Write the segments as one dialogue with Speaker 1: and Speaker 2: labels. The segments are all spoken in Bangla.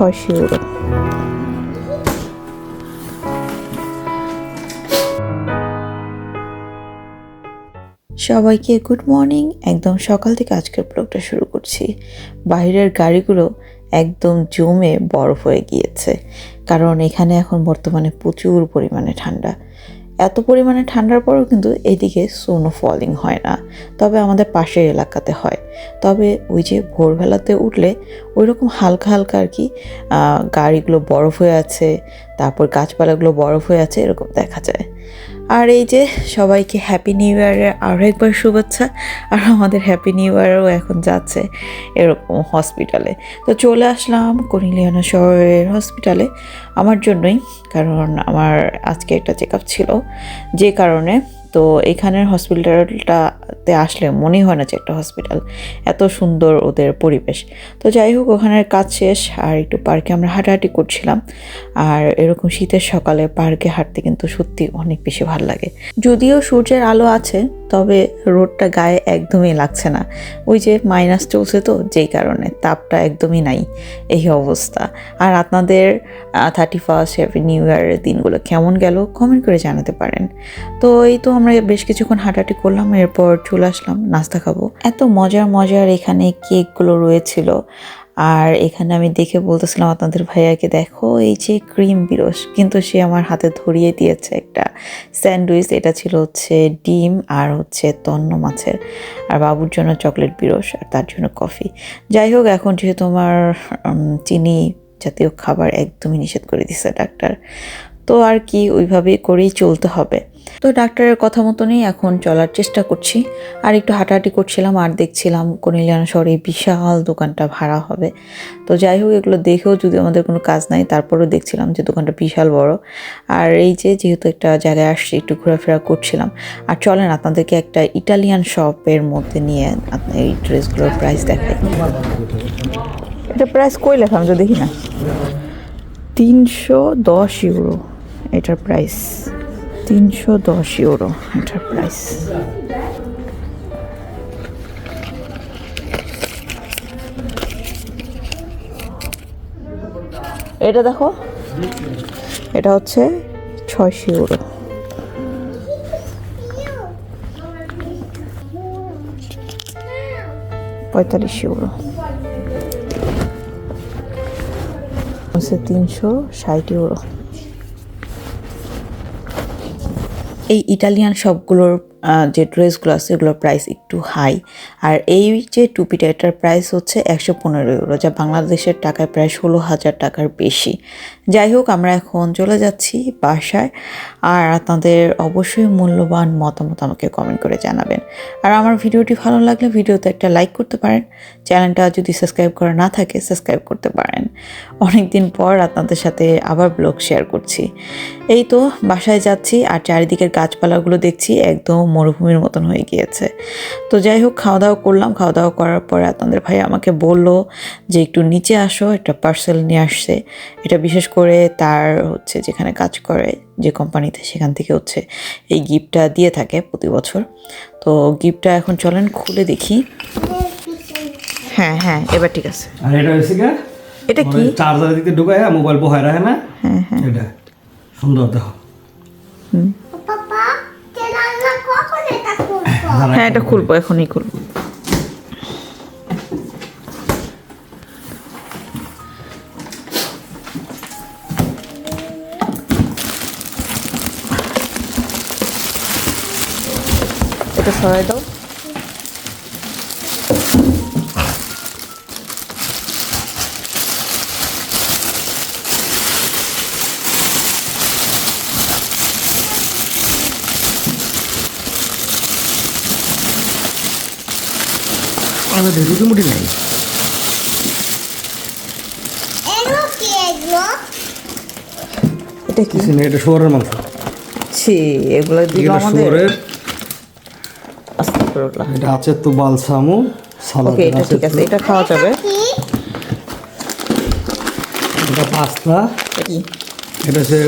Speaker 1: ছয়শো ইউরো। সবাইকে গুড মর্নিং। একদম সকাল থেকে আজকের ব্লগটা শুরু করছি। বাইরের গাড়িগুলো একদম জমে বরফ হয়ে গিয়েছে। কারণ এখানে এখন বর্তমানে প্রচুর পরিমাণে ঠান্ডা। এত পরিমাণে ঠান্ডার পরেও কিন্তু এদিকে সোনো ফলিং হয় না। তবে আমাদের পাশের এলাকাতে হয়। তবে ওই যে ভোরবেলাতে উঠলে ওই রকম হালকা হালকা আর কি গাড়িগুলো বরফ হয়ে আছে, তারপর গাছপালাগুলো বরফ হয়ে আছে, এরকম দেখা যায়। আর এই যে সবাইকে হ্যাপি নিউ ইয়ারের আরও একবার শুভেচ্ছা। আর আমাদের হ্যাপি নিউ ইয়ারও এখন যাচ্ছে এরকম হসপিটালে তো চলে আসলাম কনিলিয়ানা শহরের হসপিটালে আমার জন্যই, কারণ আমার আজকে একটা চেক ছিল। যে কারণে তো এখানের হসপিটালটাতে আসলে মনেই হয় না যে একটা হসপিটাল এত সুন্দর ওদের পরিবেশ। তো যাই হোক ওখানের কাজ শেষ আর একটু পার্কে আমরা হাঁটাহাঁটি করছিলাম। আর এরকম শীতের সকালে পার্কে হাঁটতে কিন্তু সত্যি অনেক বেশি ভালো লাগে। যদিও সূর্যের আলো আছে, তবে রোদটা গায়ে একদমই লাগছে না। ওই যে মাইনাস চলছে তো, যেই কারণে তাপটা একদমই নাই এই অবস্থা। আর আপনাদের থার্টি ফার্স্ট হ্যাপি নিউ ইয়ারের দিনগুলো কেমন গেল কমেন্ট করে জানাতে পারেন। তো এই তো আমরা বেশ কিছুক্ষণ হাঁটাহাঁটি করলাম, এরপর চলে আসলাম, নাস্তা খাব। এত মজার মজার এখানে কেকগুলো রয়েছিল। আর এখানে আমি দেখে বলতেছিলাম আপনাদের ভাইয়াকে, দেখো এই যে ক্রিম বিরস। কিন্তু সে আমার হাতে ধরিয়ে দিয়েছে একটা স্যান্ডউইচ, এটা ছিল হচ্ছে ডিম আর হচ্ছে তন্ন মাছের। আর বাবুর জন্য চকলেট বিরস আর তার জন্য কফি। যাই হোক, এখন যেহেতু আমার চিনি জাতীয় খাবার একদমই নিষেধ করে দিছে ডাক্তার, তো আর কি ওইভাবেই করেই চলতে হবে। তো ডাক্তারের কথা মতনই এখন চলার চেষ্টা করছি। আর একটু হাঁটাহাঁটি করছিলাম আর দেখছিলাম কনিলিয়ানা শহরে বিশাল দোকানটা ভাড়া হবে। তো যাই হোক, এগুলো দেখেও যদি আমাদের কোনো কাজ নাই, তারপরেও দেখছিলাম যে দোকানটা বিশাল বড়। আর এই যে যেহেতু একটা জায়গায় আসছি, একটু ঘোরাফেরা করছিলাম। আর চলেন, আপনাদেরকে একটা ইটালিয়ান শপের মধ্যে নিয়ে এই ড্রেসগুলোর প্রাইস দেখাই। এটা প্রাইস কই লেখা আমি তো দেখি না। তিনশো দশ ইউরো এটার প্রাইস তিনশো দশ ইউরো এটার প্রাইস এটা দেখো, এটা হচ্ছে ছয়শো ইউরো। পঁয়তাল্লিশ ইউরো। হচ্ছে তিনশো ষাট ইউরো। এই ইটালিয়ান সবগুলোর যে ড্রেসগুলো আছে, এগুলোর প্রাইস একটু হাই আর এই যে টুপিটা এটার প্রাইস হচ্ছে একশো পনেরো ইউরো যা বাংলাদেশের টাকায় প্রায় ষোলো হাজার টাকার বেশি। যাই হোক, আমরা এখন চলে যাচ্ছি বাসায়। আর আপনাদের অবশ্যই মূল্যবান মতামত আমাকে কমেন্ট করে জানাবেন। আর আমার ভিডিওটি ভালো লাগলে ভিডিওতে একটা লাইক করতে পারেন। চ্যানেলটা যদি সাবস্ক্রাইব করা না থাকে সাবস্ক্রাইব করতে পারেন। অনেক দিন পর আপনাদের সাথে আবার ব্লগ শেয়ার করছি। এই তো, বাসায় যাচ্ছি, আর চারিদিকের গাছপালাগুলো দেখছি, একদম মরুভূমির মতন হয়ে গিয়েছে। তো যাই হোক খাওয়া দাওয়া করলাম। খাওয়া দাওয়া করার পরে আপনাদের ভাই আমাকে বলল যে একটু নিচে আসো একটা পার্সেল নিয়ে আসছে। এটা বিশেষ করে তার হচ্ছে যেখানে কাজ করে যে কোম্পানিতে সেখান থেকে হচ্ছে এই গিফটটা দিয়ে থাকে প্রতি বছর। তো গিফটটা এখন চলেন খুলে দেখি। হ্যাঁ হ্যাঁ এবার ঠিক আছে।
Speaker 2: আর এটা হচ্ছে গা
Speaker 1: এটা কি?
Speaker 2: চার্জার দিতে ঢুকায় মোবাইল বহায় রাখে না? হ্যাঁ হ্যাঁ। এটা। সুন্দর দেখো।
Speaker 3: Papá,
Speaker 1: হ্যাঁ এটা খুলবো এখনই খুলবো। এটা সরাই দাও।
Speaker 2: আমাদের রুটি মুটি নাই.
Speaker 1: এটা কি?
Speaker 2: কিছু নেই এটা শুয়ারের মাংস।
Speaker 1: ছি এগুলো দিল আমাদের
Speaker 2: শুয়ারের। এটা আছে তো বালসামু সালাদ
Speaker 1: ওকে এটা ঠিক আছে এটা খাওয়া যাবে.
Speaker 2: এটা পাস্তা। এটা হচ্ছে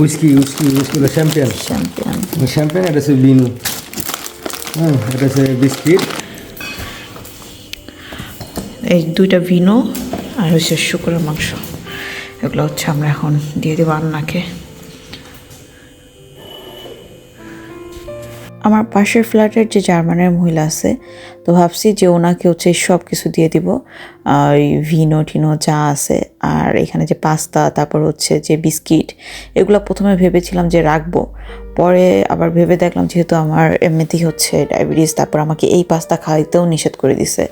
Speaker 2: whisky whisky whisky champion
Speaker 1: champion
Speaker 2: champion এটা হচ্ছে বিনু। হ্যাঁ এটা হচ্ছে বিস্কিট।
Speaker 1: এই দুইটা ভিনো আর হচ্ছে শুকরের মাংস। এগুলো হচ্ছে আমরা এখন দিয়ে দেবো আন্নাকে। আমার পাশের ফ্ল্যাটের যে জার্মানের মহিলা আছে, তো ভাবছি যে ওনাকে হচ্ছে সব কিছু দিয়ে দিব। ওই ভিনো টিনো যা আছে, আর এখানে যে পাস্তা, তারপর হচ্ছে যে বিস্কিট, এগুলো প্রথমে ভেবেছিলাম যে রাখব। পরে আবার ভেবে দেখলাম যেহেতু আমার এমনিতেই হচ্ছে ডায়াবেটিস তারপর আমাকে এই পাস্তা খাইতেও নিষেধ করে দিছে।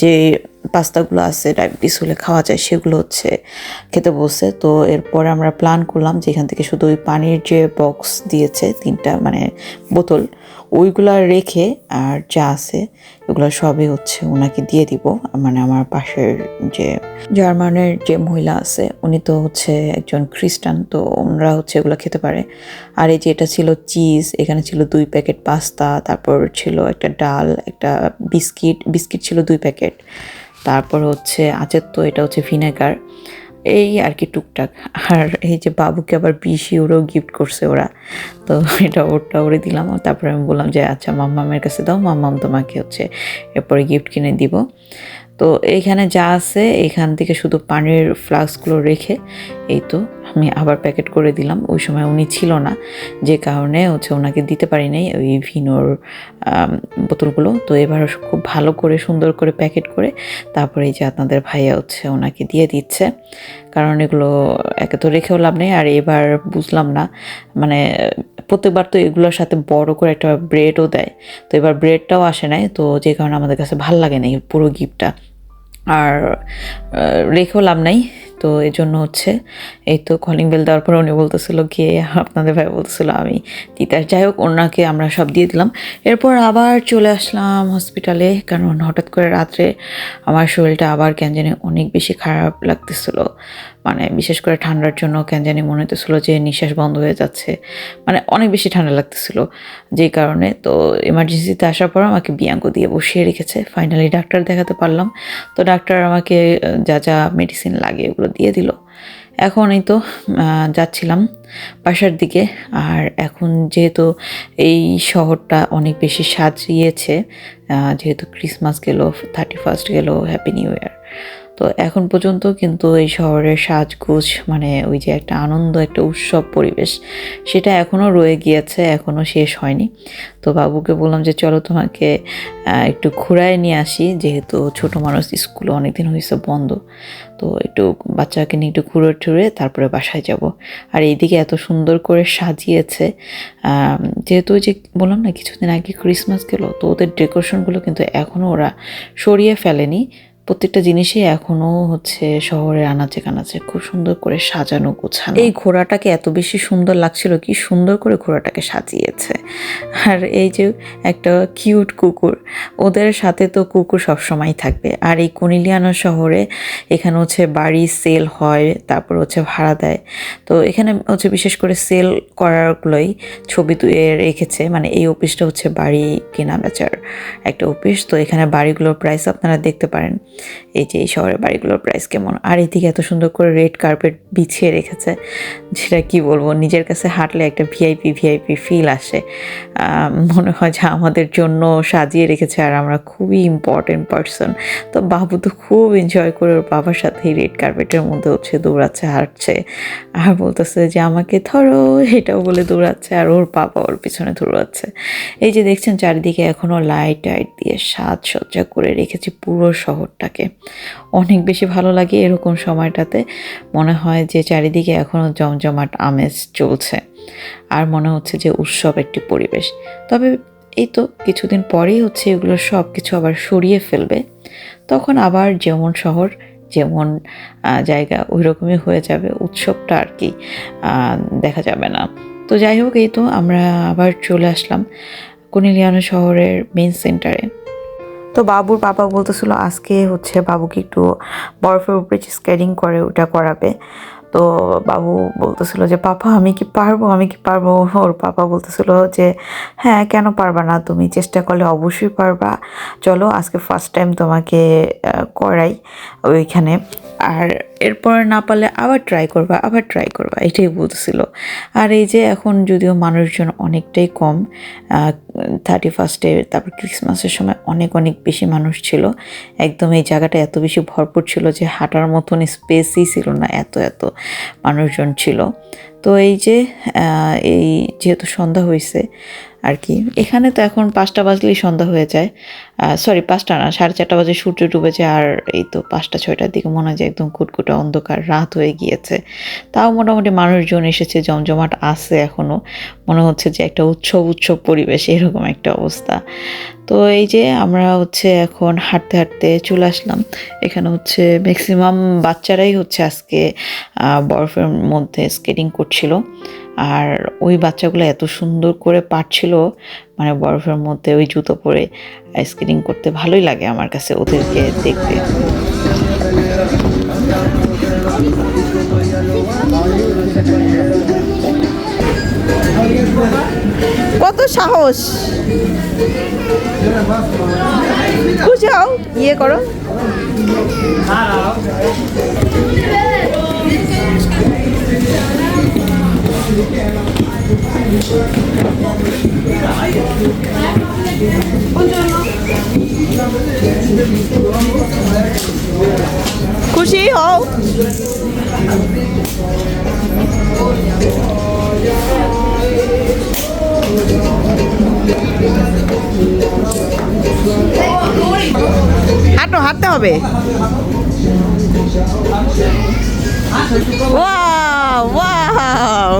Speaker 1: যে পাস্তাগুলো আছে ডায়াবেটিস হলে খাওয়া যায়, সেগুলো হচ্ছে খেতে বসে তো এরপর আমরা প্ল্যান করলাম যে এখান থেকে শুধু ওই পানির যে বক্স দিয়েছে, তিনটা মানে বোতল ওইগুলা রেখে আর যা আছে, ওগুলো সবই হচ্ছে ওনাকে দিয়ে দিব। মানে আমার পাশের যে জার্মানের যে মহিলা আছে, উনি তো হচ্ছে একজন খ্রিস্টান, তো ওনারা হচ্ছে এগুলো খেতে পারে। আর এই যে এটা ছিল চিজ, এখানে ছিল দুই প্যাকেট পাস্তা, তারপর ছিল একটা ডাল, একটা বিস্কিট বিস্কিট ছিল দুই প্যাকেট। তারপর হচ্ছে আচার তো এটা হচ্ছে ভিনেগার। এই আর কি টুকটাক। আর এই যে বাবুকে আবার বিশ ইউরো গিফট করছে ওরা। তো এটা ওরটা ওরে দিলাম। তারপরে আমি বললাম যে আচ্ছা মাম্মামের কাছে দাও, মাম্মাম তোমাকে হচ্ছে এরপরে গিফট কিনে দিব। তো এইখানে যা আছে এইখান থেকে শুধু পানির ফ্লাস্কগুলো রেখে, এই তো আমি আবার প্যাকেট করে দিলাম। ওই সময় উনি ছিল না, যে কারণে হচ্ছে ওনাকে দিতে পারি নাই ওই ভিনোর বোতলগুলো। তো এবার খুব ভালো করে, সুন্দর করে প্যাকেট করে, তারপরে যে আপনাদের ভাইয়া হচ্ছে ওনাকে দিয়ে দিচ্ছে। কারণ এগুলো, একে তো রেখেও লাভ নেই, আর এবার বুঝলাম না। মানে প্রত্যেকবার তো এগুলোর সাথে বড় করে একটা ব্রেডও দেয়। তো এবার ব্রেডটাও আসে নাই, তো যে কারণে আমাদের কাছে ভালো লাগে না পুরো গিফটটা আর রেখেও লাভ নাই। তো এই জন্য হচ্ছে, এই তো কলিং বেল দেওয়ার পর উনি বলতেছিল গিয়ে আপনাদের ভাই বলতেছিল আমি তিতাস যাই হোক, ওনাকে আমরা সব দিয়ে দিলাম। এরপর আবার চলে আসলাম হসপিটালে কারণ হঠাৎ করে রাত্রে আমার শরীরটা আবার কেন জানি অনেক বেশি খারাপ লাগতেছিল। মানে বিশেষ করে ঠান্ডার জন্য কেন জানি মনে হতেছিলো যে নিঃশ্বাস বন্ধ হয়ে যাচ্ছে। মানে অনেক বেশি ঠান্ডা লাগতেছিল যেই কারণে। তো এমার্জেন্সিতে আসার পর আমাকে বিয়াঙ্গ দিয়ে বসিয়ে রেখেছে। ফাইনালি ডাক্তার দেখাতে পারলাম। তো ডাক্তার আমাকে যা যা মেডিসিন লাগে ওগুলো দিয়ে দিল। এখন এই তো যাচ্ছিলাম বাসার দিকে। আর এখন যেহেতু এই শহরটা অনেক বেশি সাজিয়েছে যেহেতু ক্রিসমাস গেল থার্টি ফার্স্ট গেল হ্যাপি নিউ ইয়ার তো এখন পর্যন্ত কিন্তু এই শহরের সাজগোজ মানে ওই যে একটা আনন্দ, একটা উৎসব পরিবেশ, সেটা এখনও রয়ে গিয়েছে, এখনও শেষ হয়নি। তো বাবুকে বললাম যে, চলো তোমাকে একটু ঘুরায় নিয়ে আসি, যেহেতু ছোট মানুষ, স্কুল অনেকদিন হয়েছে বন্ধ। তো একটু বাচ্চাকে নিয়ে একটু ঘুরে টুরে তারপরে বাসায় যাব। আর এইদিকে এত সুন্দর করে সাজিয়েছে যেহেতু ওই যে বললাম না, কিছুদিন আগে ক্রিসমাস গেল, তো ওদের ডেকোরেশনগুলো কিন্তু এখনও ওরা সরিয়ে ফেলেনি। প্রত্যেকটা জিনিসই এখনও হচ্ছে শহরের আনাচে কানাচে, খুব সুন্দর করে সাজানো, গোছানো। এই ঘোড়াটাকে এত বেশি সুন্দর লাগছিল কি সুন্দর করে ঘোড়াটাকে সাজিয়েছে। আর এই যে একটা কিউট কুকুর, ওদের সাথে তো কুকুর সবসময় থাকবে। আর এই কুনিলিয়ানো শহরে এখানে হচ্ছে বাড়ি সেল হয়, তারপর হচ্ছে ভাড়া দেয়। তো এখানে হচ্ছে বিশেষ করে সেল করারগুলোই ছবি তুলে রেখেছে। মানে এই অফিসটা হচ্ছে বাড়ি কেনা বেচার একটা অফিস। তো এখানে বাড়িগুলোর প্রাইস আপনারা দেখতে পারেন। এই যে এই শহরের বাড়িগুলোর প্রাইস কেমন? আর এদিকে এত সুন্দর করে রেড কার্পেট বিছিয়ে রেখেছে, যেটা কি বলব? নিজের কাছে হাঁটলে একটা ভিআইপি ভিআইপি ফিল আসে। মনে হয় যে আমাদের জন্য সাজিয়ে রেখেছে আর আমরা খুবই ইম্পর্টেন্ট পার্সন তো বাবু তো খুব এনজয় করে ওর বাবার সাথে রেড কার্পেটের মধ্যে হচ্ছে দৌড়াচ্ছে, হাঁটছে। আর বলতেছে যে, আমাকে ধরো। এটাও বলে দৌড়াচ্ছে আর ওর বাবা ওর পিছনে দৌড়াচ্ছে। এই যে দেখছেন চারিদিকে এখনও লাইট টাইট দিয়ে সাজসজ্জা করে রেখেছি পুরো শহরটাকে অনেক বেশি ভালো লাগে এরকম সময়টাতে। মনে হয় যে চারিদিকে এখনও জমজমাট আমেজ চলছে। আর মনে হচ্ছে যে উৎসব একটি পরিবেশ। তবে এই তো কিছুদিন পরেই হচ্ছে এগুলো সব কিছু আবার সরিয়ে ফেলবে। তখন আবার যেমন শহর, যেমন জায়গা ওই রকমই হয়ে যাবে। উৎসবটা আর কি দেখা যাবে না। তো যাই হোক, এই তো আমরা আবার চলে আসলাম। কুনিলিয়ানো শহরের মেন সেন্টারে তো বাবুর বাবা বলতেছিল, আজকে হচ্ছে বাবুকে একটু বরফের উপরে স্কেটিং করে, ওটা করাবে। তো বাবু বলতেছিল যে, পাপা, আমি কি পারব? আমি কি পারব? ওর পাপা বলতেছিল যে হ্যাঁ কেন পারবা না? তুমি চেষ্টা করলে অবশ্যই পারবা। চলো, আজকে ফার্স্ট টাইম তোমাকে করাই ওইখানে। আর এরপর না পারলে আবার ট্রাই করবা, আবার ট্রাই করবা, এটাই বলছিল আর এই যে এখন যদিও মানুষজন অনেকটাই কম থার্টি ফার্স্টে তারপর ক্রিসমাসের সময় অনেক অনেক বেশি মানুষ ছিল। একদম এই জায়গাটা এত বেশি ভরপুর ছিল যে হাঁটার মতন স্পেসই ছিল না, এত এত মানুষজন ছিল। তো এই যে এই যেহেতু সন্ধ্যা হয়েছে আর কি এখানে তো এখন পাঁচটা বাজলেই সন্ধ্যা হয়ে যায়। সরি পাঁচটা না, সাড়ে চারটা বাজে সূর্য ডুবেছে আর এই তো পাঁচটা, ছয়টার দিকে মনে হয় একদম কুটকুটা অন্ধকার, রাত হয়ে গিয়েছে। তাও মোটামুটি মানুষজন এসেছে, জমজমাট আছে এখনও মনে হচ্ছে যে একটা উৎসব উৎসব পরিবেশ, এরকম একটা অবস্থা। তো এই যে আমরা হচ্ছে এখন হাঁটতে হাঁটতে চলে আসলাম। এখানে হচ্ছে ম্যাক্সিমাম বাচ্চারাই হচ্ছে আজকে বরফের মধ্যে স্কেটিং করছিল। আর ওই বাচ্চাগুলো এত সুন্দর করে পারছিল মানে বরফের মধ্যে ওই জুতো পরে স্কেটিং করতে ভালোই লাগে আমার কাছে ওদেরকে দেখতে। কত সাহস? খুশি হও ইয়ে করো। খুশি হও। হবে? ওয়াও ওয়াও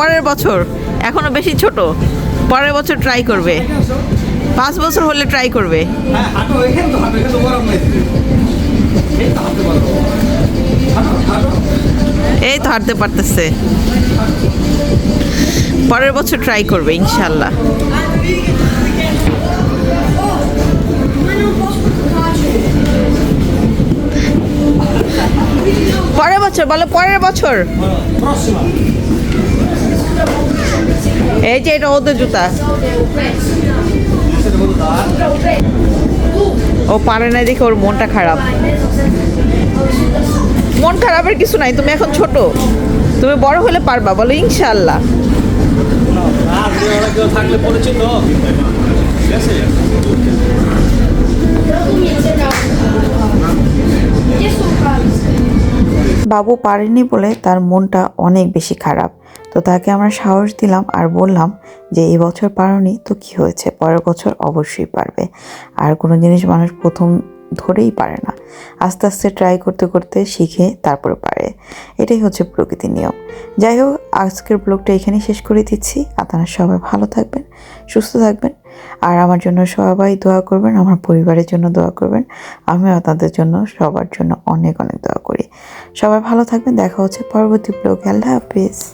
Speaker 1: পরের বছর এখনও বেশি ছোট পরের বছর ট্রাই করবে। পাঁচ বছর হলে ট্রাই করবে।
Speaker 2: হ্যাঁ এই তো হাঁটতে পারব হাঁটো হাঁটো।
Speaker 1: এই তো হাঁটতে পারতেছে। পরের বছর ট্রাই করবে ইনশাল্লাহ পরের বছর বলো পরের বছর।
Speaker 2: প্রসিমা
Speaker 1: এই যে এটা ওদের জুতা। ও পারে না দেখে ওর মনটা খারাপ। মন খারাপের কিছু নাই, তুমি এখন ছোট। তুমি বড় হলে পারবা, বলো ইনশাল্লাহ বাবু পারেনি বলে তার মনটা অনেক বেশি খারাপ। তো তাকে আমরা সাহস দিলাম আর বললাম যে, এই বছর পারোনি তো কি হয়েছে? পরের বছর অবশ্যই পারবে। আর কোনো জিনিস মানুষ প্রথম ধরেই পারে না। আস্তে আস্তে ট্রাই করতে করতে শিখে তারপরে পারে। এটাই হচ্ছে প্রকৃতির নিয়ম। যাই হোক, আজকের ব্লগটা এখানেই শেষ করে দিচ্ছি। আপনারা সবাই ভালো থাকবেন, সুস্থ থাকবেন আর আমার জন্য সবাই দোয়া করবেন, আমার পরিবারের জন্য দোয়া করবেন। আমিও আপনাদের জন্য, সবার জন্য অনেক অনেক দোয়া করি। সবাই ভালো থাকবেন। দেখা হচ্ছে পরবর্তী ব্লগে। আল্লাহ হাফিজ।